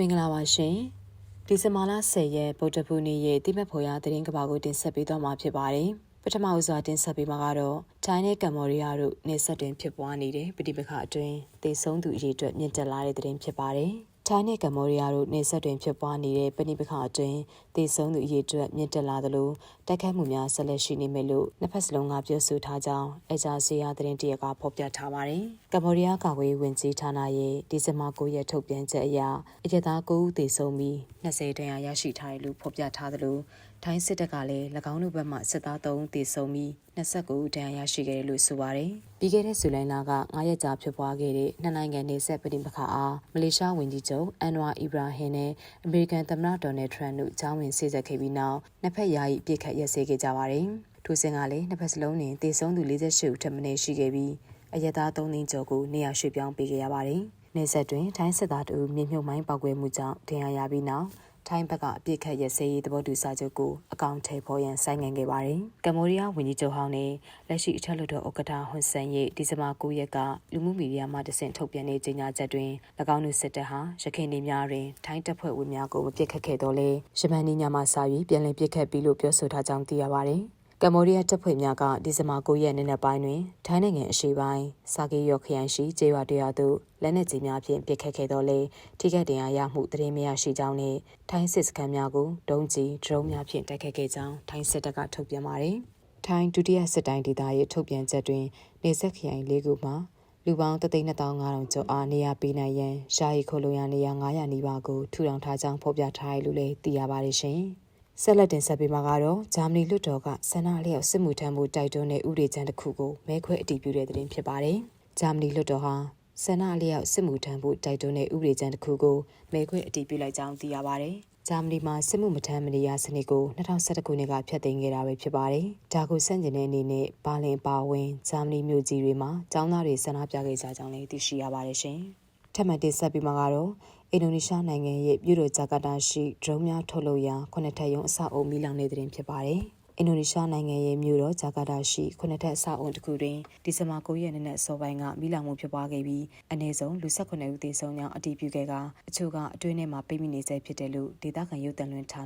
မင်္ဂလာပါရှင်ဒီဇင်ဘာလ10ရက်ဗုဒ္ဓဘုနေ့ရဲ့တိမတ်ဖော်ရသတင်းကဘာကိုတင်ဆက်ပေးသွားမှာဖြစ်ပါတယ်ပထမဦးစွာတင်ဆက်ပေးမှာကတော့ထိုင်းနဲ့ကမ္ဘောဒီးယားတို့နေဆက်တွင်ဖြစ်ပွားနေတဲ့ပဋိပက္ခအတွင်းတေဆုံးသူအရေအတွက်မြင့်တက်လာတဲ့သတင်းဖြစ်ပါတယ် ထိုင်းနဲ့ကမ္ဘောဒီးယားတို့နေဆက်တွင်ဖြစ်ပွားနေတဲ့ပဏိပခါအတွင်းတည်ဆုံသူအရေးအတွက်မြင့်တက်လာသလိုတိုက်ခိုက်မှုများဆက်လက်ရှိနေမယ်လို့နှစ်ဖက်စလုံးကပြောဆိုထားကြောင်းအဂျာစီယာသတင်းတရကဖော်ပြထားပါတယ်။ကမ္ဘောဒီးယားကာကွယ်ဝင်ကြီးဌာနရဲ့ဒီဇင်ဘာ9ရက်ထုတ်ပြန်ချက်အရအကြသား9ဦးတည်ဆုံပြီး20တန်းရရှိထားတယ်လို့ဖော်ပြထားသလို ထိုင်းစစ်တပ်ကလည်း၎င်းတို့ဘက်မှစစ်သား3ဦးတည်ဆုံပြီး29ဦးတန်းရရှိခဲ့တယ်လို့ဆိုပါတယ်။ပြီးခဲ့တဲ့ဇူလိုင်လက9ရက်ကြာဖြစ်ပွားခဲ့တဲ့နှစ်နိုင်ငံနေဆက်ပဋိပက္ခအားမလေးရှားဝန်ကြီးချုပ်အန်နဝါအီဘရာဟင်နဲ့အမေရိကန်သမ္မတဒေါ်နယ်ထရန့်တို့ကြားဝင်စေ့စပ်ခဲ့ပြီးနောက်နှစ်ဖက်ယာယီအပြစ်ခတ်ရက်စဲခဲ့ကြပါတယ်။ထိုစဉ်ကလည်းနှစ်ဖက်စလုံးတွင်တေဆုံးသူ48ဦးထပ်မံရှိခဲ့ပြီးအရက်သား3သိန်းကျော်ကိုနေရာရွှေ့ပြောင်းပေးခဲ့ရပါတယ်။နေဆက်တွင်ထိုင်းစစ်သားတို့မြေမြုပ်မိုင်းပောက်ကွဲမှုကြောင့်ဒဏ်ရာရပြီးနောက် ထိုင်းဘက်ကအပြစ်ခတ်ရစဲရေးသဘောတူစာချုပ်ကိုအကောင့်ထဲပေါ်ရန်ဆိုင်းငံ့ခဲ့ပါတယ်။ကမ္ဘောဒီးယားဝန်ကြီးချုပ်ဟောင်းနဲ့လက်ရှိအထက်လွှတ်တော်ဥက္ကဋ္ဌဟွန်ဆန်ရဲ့ဒီဇင်ဘာ9ရက်ကလူမှုမီဒီယာမှတဆင့်ထုတ်ပြန်တဲ့ကြေညာချက်တွင်၎င်းတို့စစ်တပ်ဟာရခိုင်နေများတွင်ထိုင်းတပ်ဖွဲ့ဝင်များကိုမပစ်ခတ်ခဲ့တော့လဲရှမန်နီညမှာစာပြီးပြန်လည်ပစ်ခတ်ပြီးလို့ပြောဆိုထားကြောင်းသိရပါတယ်။ ကမ္ဘောဒီးယားတပ်ဖွဲ့များကဒီဇင်ဘာ9ရက်နေ့နေ့ပိုင်းတွင်ထိုင်းနိုင်ငံအရှေ့ပိုင်းစာကေရော့ခရိုင်ရှိကျေးရွာတရွာသို့လက်နက်ကြီးများဖြင့်ပစ်ခတ်ခဲ့တော့လေထိခိုက်ဒဏ်ရာရမှုသတင်းမရရှိကြောင်းနဲ့ထိုင်းစစ်စခန်းများကိုဒုံးကျည်ဒရုန်းများဖြင့်တိုက်ခတ်ခဲ့ကြောင်းထိုင်းစစ်တပ်ကထုတ်ပြန်ပါတယ်။ထိုင်းဒုတိယစစ်တိုင်းဒေသရဲ့ထုတ်ပြန်ချက်တွင်နေဆက်ခရိုင်၄ခုမှာလူပေါင်း3,500ကျော်အားနေရာပေးနိုင်ရန်ရှာရီခိုလိုရနေရာ900နီးပါးကိုထူထောင်ထားကြောင်းဖော်ပြထားတယ်လို့လည်းသိရပါတယ်ရှင်။ ဆက်လက်တင်ဆက်ပေးမှာကတော့ဂျာမနီလွှတ်တော်ကဆန္ဒလျောက်စစ်မှုထမ်းမှုတိုက်တွန်းတဲ့ဥပဒေကြမ်းတစ်ခုကိုမဲခွဲအတည်ပြုတဲ့သတင်းဖြစ်ပါတယ်။ဂျာမနီလွှတ်တော်ဟာဆန္ဒလျောက်စစ်မှုထမ်းမှုတိုက်တွန်းတဲ့ဥပဒေကြမ်းတစ်ခုကိုမဲခွဲအတည်ပြုလိုက်ကြောင်းသိရပါတယ်။ဂျာမနီမှာစစ်မှုမထမ်းမနေရစနစ်ကို2011ခုနှစ်ကဖျက်သိမ်းခဲ့တာပဲဖြစ်ပါတယ်။ဒါကိုဆန့်ကျင်တဲ့အနေနဲ့ဘာလင်ပါဝင်ဂျာမနီမြို့ကြီးတွေမှာចောင်းသားတွေဆန္ဒပြခဲ့ကြကြောင်းလည်းသိရှိရပါတယ်ရှင်။ထပ်မံတင်ဆက်ပြီးမှာကတော့ အင်ဒိုနီးရှားနိုင်ငံရဲ့ပြည်တော်ဂျကာတာရှိဒရုန်းများထုတ်လုပ်ရာခုနှစ်ထပ်ရုံအဆောက်အုံမီလောင်နေတဲ့တွင်ဖြစ်ပါတယ်။အင်ဒိုနီးရှားနိုင်ငံရဲ့မြို့တော်ဂျကာတာရှိခုနှစ်ထပ်အဆောက်အုံတစ်ခုတွင်ဒီဇင်ဘာ9ရက်နေ့နဲ့စောပိုင်းကမီလောင်မှုဖြစ်ပွားခဲ့ပြီးအနည်းဆုံးလူ18ဦးသေဆုံးကြောင်းအတည်ပြုခဲ့ကအချို့ကအတွင်းထဲမှာပိတ်မိနေဆဲဖြစ်တယ်လို့ဒေသခံရုပ်သံလွှင့်ဌာန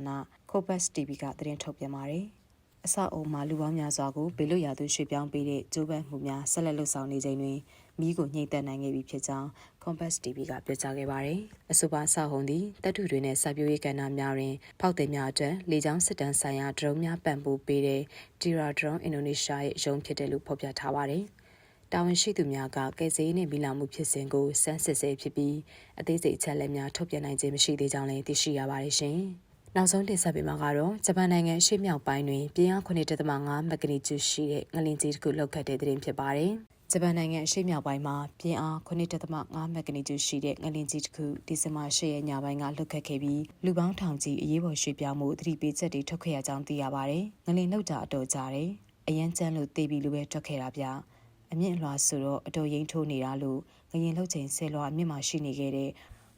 Cobus TV ကသတင်းထုတ်ပြန်ပါတယ်။အဆောက်အုံမှာလူပေါင်းများစွာကိုဘေလွတ်ရာသို့ရွှေ့ပြောင်းပေးတဲ့ကျိုးပန်းမှုများဆက်လက်လှုပ်ဆောင်နေချိန်တွင် မိကိုညှိတက်နိုင်ခဲ့ပြီဖြစ်ကြောင်း Compass TV ကပြောကြားခဲ့ပါတယ်။အဆိုပါဆောက်ဟုံသည်တပ်ထုတွေနဲ့စိုက်ပျိုးရေးကဏ္ဍများတွင် ဖောက်သည်များအတွက်လေကြောင်းစစ်တမ်းဆိုင်ရာဒရုန်းများပံ့ပိုးပေးတဲ့ Tira Drone Indonesia ရဲ့ရုံးဖြစ်တယ်လို့ဖော်ပြထားပါတယ်။တာဝန်ရှိသူများကကယ်ဆယ်ရေးနှင့်မိလာမှုဖြစ်စဉ်ကိုစမ်းစစ်ဆဲဖြစ်ပြီးအသေးစိတ်အချက်လက်များထုတ်ပြန်နိုင်ခြင်းမရှိသေးကြောင်းလည်းသိရှိရပါတယ်ရှင်။နောက်ဆုံးတင်ဆက်ပေးမှာကတော့ဂျပန်နိုင်ငံရှေ့မြောက်ပိုင်းတွင်ပြင်းအား9.5မက်ဂနီကျူရှိတဲ့ငလင်ကြီးတစ်ခုလောက်ခတ်တဲ့တွင်ဖြစ်ပါတယ်။ ဂျပန်နိုင်ငံအရှေ့မြောက်ပိုင်းမှာပြင်းအား9.5မက်ဂနီကျူရှိတဲ့ငလင်ကြီးတစ်ခုဒီဇင်ဘာ10ရက်ညပိုင်းကလှုပ်ခတ်ခဲ့ပြီးလူပေါင်းထောင်ချီအရေးပေါ်ရွှေ့ပြောင်းမှုသတိပေးချက်တွေထုတ်ခဲ့ရကြောင်းသိရပါတယ်။ငလင်လှုပ်တာအတော်ကြာတယ်။အရန်ကျန်းလို့တေးပြီးလိုပဲထွက်ခဲ့တာဗျ။အမြင့်လွှာဆိုတော့အတော်ရင်ထိုးနေတာလို့ငရင်လှုပ်ချိန်ဆဲလွှာအမြင့်မှာရှိနေခဲ့တဲ့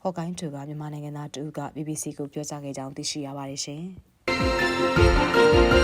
ဟော့ကိုင်းတူကမြန်မာနိုင်ငံသားတူက BBC ကိုပြောကြားခဲ့ကြောင်းသိရှိရပါတယ်ရှင်။